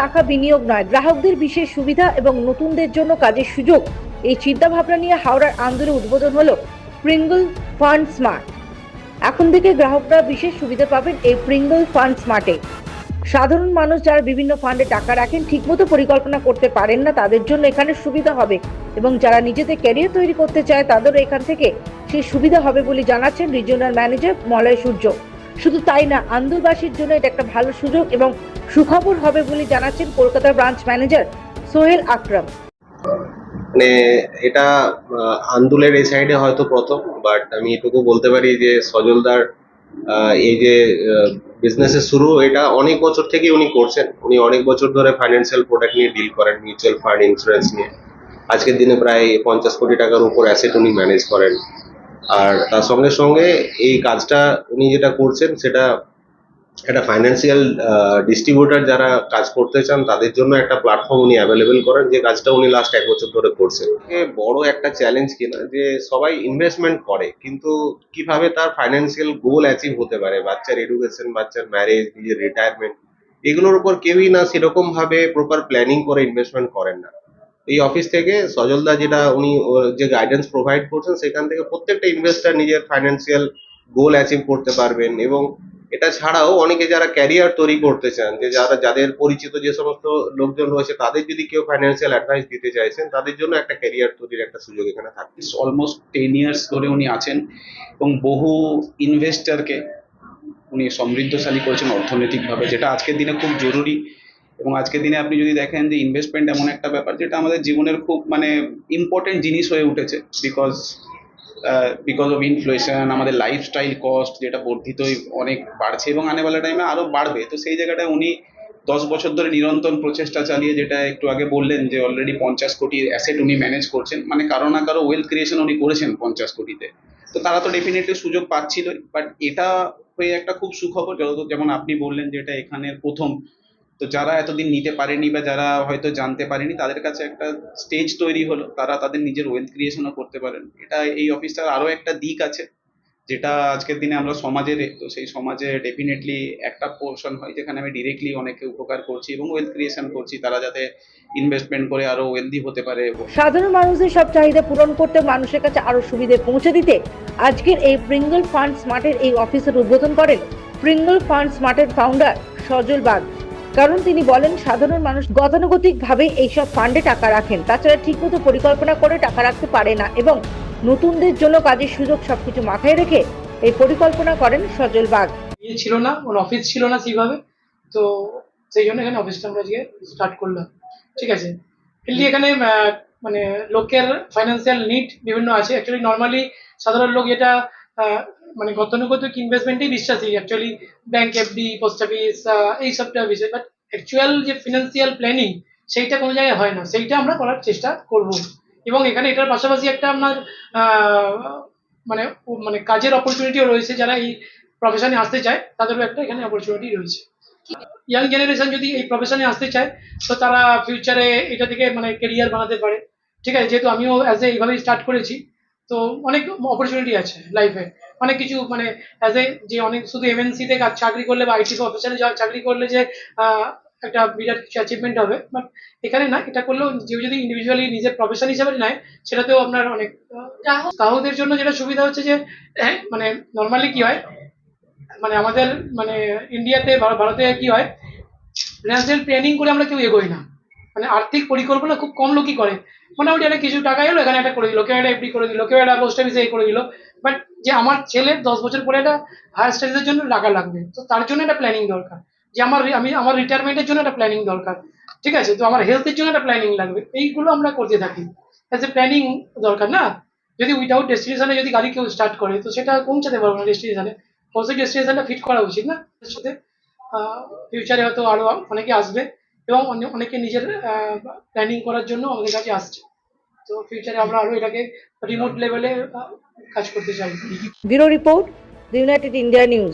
টাকা বিনিয়োগ নয়। গ্রাহকদের বিশেষ সুবিধা এবং নতুনদের জন্য কাজের সুযোগ। এই চিন্তাভাবনা নিয়ে হাওড়ার আন্দোলনে উদ্বোধন হলো প্রিঙ্গল ফান্ড স্মার্ট এখন থেকে গ্রাহকরা বিশেষ সুবিধা পাবেন এই প্রিঙ্গল ফান্ড স্মার্টে সাধারণ মানুষ যারা বিভিন্ন ফান্ডে টাকা রাখেন, ঠিকমতো পরিকল্পনা করতে পারেন না, তাদের জন্য এখানে সুবিধা হবে এবং যারা নিজেদের ক্যারিয়ার তৈরি করতে চায়, তাদেরও এখান থেকে সেই সুবিধা হবে বলে জানাচ্ছেন রিজিওনাল ম্যানেজার মলয় সূর্য। শুধু তাই না আন্দুলবাসীর জন্য এটা একটা ভালো সুযোগ এবং সুখবর হবে বলে জানাচ্ছেন কলকাতার ব্রাঞ্চ ম্যানেজার সোহেল আকরাম। মানে এটা আন্দুলের এই সাইডে হয়তো প্রথম, বাট আমি এটুকু বলতে পারি যে সজলদার এই যে বিজনেসের শুরু, এটা অনেক বছর থেকে উনি করছেন। উনি অনেক বছর ধরে ফাইন্যান্সিয়াল প্রোডাক্ট নিয়ে ডিল করেন মিউচুয়াল ফান্ড ইন্স্যুরেন্স নিয়ে। আজকের দিনে প্রায় পঞ্চাশ কোটি টাকার উপর অ্যাসেট উনি ম্যানেজ করেন। আর তার সঙ্গে সঙ্গে এই কাজটা উনি যেটা করছেন সেটা একটা ফাইন্যান্সিয়াল ডিস্ট্রিবিউটার যারা কাজ করতে চান তাদের জন্য একটা প্ল্যাটফর্ম উনি অ্যাভেলেবেল করেন যে কাজটা উনি লাস্ট এক বছর ধরে করছেন। বড় একটা চ্যালেঞ্জ কিনা যে সবাই ইনভেস্টমেন্ট করে, কিন্তু কীভাবে তার ফাইন্যান্সিয়াল গোল অ্যাচিভ হতে পারে? বাচ্চার এডুকেশন বাচ্চার ম্যারেজ নিজের রিটায়ারমেন্ট এগুলোর উপর কেউই না সেরকম ভাবে প্রপার প্ল্যানিং করে ইনভেস্টমেন্ট করেন না। এই অফিস থেকে সজলদা যেটা উনি যে গাইডেন্স প্রোভাইড করছেন, সেখান থেকে প্রত্যেকটা ইনভেস্টার নিজের ফাইন্যান্সিয়াল গোল অ্যাচিভ করতে পারবেন এবং এটা ছাড়াও অনেকে যারা ক্যারিয়ার তৈরি করতে চান, যে যারা, যাদের পরিচিত যে সমস্ত লোকজন রয়েছে, তাদের যদি কেউ ফাইন্যান্সিয়াল অ্যাডভাইস দিতে চাইছেন, তাদের জন্য একটা ক্যারিয়ার তৈরির একটা সুযোগ এখানে থাকে। অলমোস্ট টেন ইয়ার্স ধরে উনি আছেন এবং বহু ইনভেস্টরকে উনি সমৃদ্ধশালী করেছেন অর্থনৈতিকভাবে, যেটা আজকের দিনে খুব জরুরি। এবং আজকের দিনে আপনি যদি দেখেন যে ইনভেস্টমেন্ট এমন একটা ব্যাপার যেটা আমাদের জীবনের খুব মানে ইম্পর্টেন্ট জিনিস হয়ে উঠেছে বিকজ বিকজ অফ ইনফ্লেশন আমাদের লাইফস্টাইল কস্ট যেটা বর্ধিতই অনেক বাড়ছে এবং আনেওয়ালা টাইমে আরও বাড়বে। তো সেই জায়গাটায় উনি দশ বছর ধরে নিরন্তর প্রচেষ্টা চালিয়ে যেটা একটু আগে বললেন যে অলরেডি পঞ্চাশ কোটির অ্যাসেট উনি ম্যানেজ করছেন মানে কারও না কারও ওয়েলথ ক্রিয়েশন উনি করেছেন পঞ্চাশ কোটিতে। তো তারা তো ডেফিনেটলি সুযোগ পাচ্ছিল বাট এটা হয়ে একটা খুব সুখবর, যত যেমন আপনি বললেন যে এটা এখানের প্রথম তো যারা এতদিন নিতে পারেনি বা যারা হয়তো জানতে পারেনি, তাদের কাছে একটা স্টেজ তৈরি হলো। তারা তাদের নিজের ওয়েলথ ক্রিয়েশনও করতে পারেন। এটা এই অফিসটার আরও একটা দিক আছে, যেটা আজকের দিনে আমরা সমাজের তো সেই সমাজে ডেফিনেটলি একটা পোর্শন হয়, যেখানে আমি ডিরেক্টলি অনেকে উপকার করছি এবং ওয়েলথ ক্রিয়েশন করছি। তারা যাতে ইনভেস্টমেন্ট করে আরও ওয়েলদি হতে পারে। সাধারণ মানুষদের সব চাহিদা পূরণ করতে মানুষের কাছে আরও সুবিধে পৌঁছে দিতে আজকের এই প্রিঙ্গল ফান্ড স্মার্টের এই অফিসের উদ্বোধন করেন প্রিঙ্গল ফান্ড স্মার্টের ফাউন্ডার সজল বাগ। কারণ তিনি বলেন, সাধারণ মানুষ গতানুগতিক ভাবে এইসব ফান্ডে টাকা রাখেন। তাছাড়া ঠিকমতো পরিকল্পনা করে টাকা রাখতে পারে না এবং নতুনদের জন্য কাজের সুযোগ সবকিছু মাথায় রেখে এই পরিকল্পনা করেন সজল বাগ। ছিল না কোনো অফিস ছিল না সেইভাবে তো সেই জন্য এখানে অফিসটা আমরা আজকে স্টার্ট করলাম। ঠিক আছে? মেনলি এখানে মানে লোকের ফাইন্যান্সিয়াল নিড বিভিন্ন আছে। অ্যাকচুয়ালি নর্মালি সাধারণ লোক যেটা মানে গতানুগতিক ইনভেস্টমেন্টেই বিশ্বাসী actually bank FD post office এই সবটা বিষয় বাট অ্যাকচুয়াল যে ফিনান্সিয়াল প্ল্যানিং সেইটা কোনো জায়গায় হয় না। সেইটা আমরা করার চেষ্টা করব। এবং এখানে এটার পাশাপাশি একটা আপনার মানে মানে কাজের অপরচুনিটিও রয়েছে, যারা এই প্রফেশনে আসতে চায়, তাদেরও একটা এখানে অপরচুনিটি রয়েছে। ইয়াং জেনারেশন যদি এই প্রফেশনে আসতে চায়, তো তারা ফিউচারে এটা থেকে মানে কেরিয়ার বানাতে পারে। ঠিক আছে, যেহেতু আমিও অ্যাজ এ এইভাবেই স্টার্ট করেছি তো অনেক অপরচুনিটি আছে লাইফে অনেক কিছু মানে অ্যাজ এ যে অনেক শুধু এমএনসিতে কাজ চাকরি করলে বা আইটি অফিসারে চাকরি করলে যে একটা বিরাট কিছু অ্যাচিভমেন্ট হবে। বাট এখানে না এটা করলেও কেউ যদি ইন্ডিভিজুয়ালি নিজের প্রফেশন হিসেবে নেয় সেটাতেও আপনার অনেক গ্রাহকদের জন্য যেটা সুবিধা হচ্ছে যে হ্যাঁ, মানে নর্মালি কি হয় মানে আমাদের মানে ইন্ডিয়াতে ভারতে কি হয় ফিনান্সিয়াল প্ল্যানিং করে আমরা কেউ এগোই না। মানে আর্থিক পরিকল্পনা খুব কম লোকই করে। মোটামুটি একটা কিছু টাকা এলো, এখানে একটা করে দিল, কেউ একটা এফডি করে দিল, কেউ একটা পোস্ট অফিসে করে দিল। বাট যে আমার ছেলের দশ বছর পরে একটা হায়ার স্টাডিজের জন্য টাকা লাগবে, তো তার জন্য একটা প্ল্যানিং দরকার। যে আমার আমি, আমার রিটায়ারমেন্টের জন্য একটা প্ল্যানিং দরকার, ঠিক আছে? তো আমার হেলথের জন্য একটা প্ল্যানিং লাগবে, এইগুলো আমরা করতে থাকি। অ্যাজ এ প্ল্যানিং দরকার না? যদি উইদাউট ডেস্টিনেশনে যদি গাড়ি কেউ স্টার্ট করে, তো সেটা পৌঁছাতে পারব না ডেস্টিনেশনে অবশ্যই ডেস্টিনেশনটা ফিট করা উচিত না? সাথে ফিউচারে হয়তো আরও অনেকে আসবে। এবং অনেক অনেকে নিজের প্ল্যানিং করার জন্য আমাদের কাছে আসছে। তো ফিউচারে আমরা আরও এটাকে রিমোট লেভেলে কাজ করতে চাই। Bureau report United India news.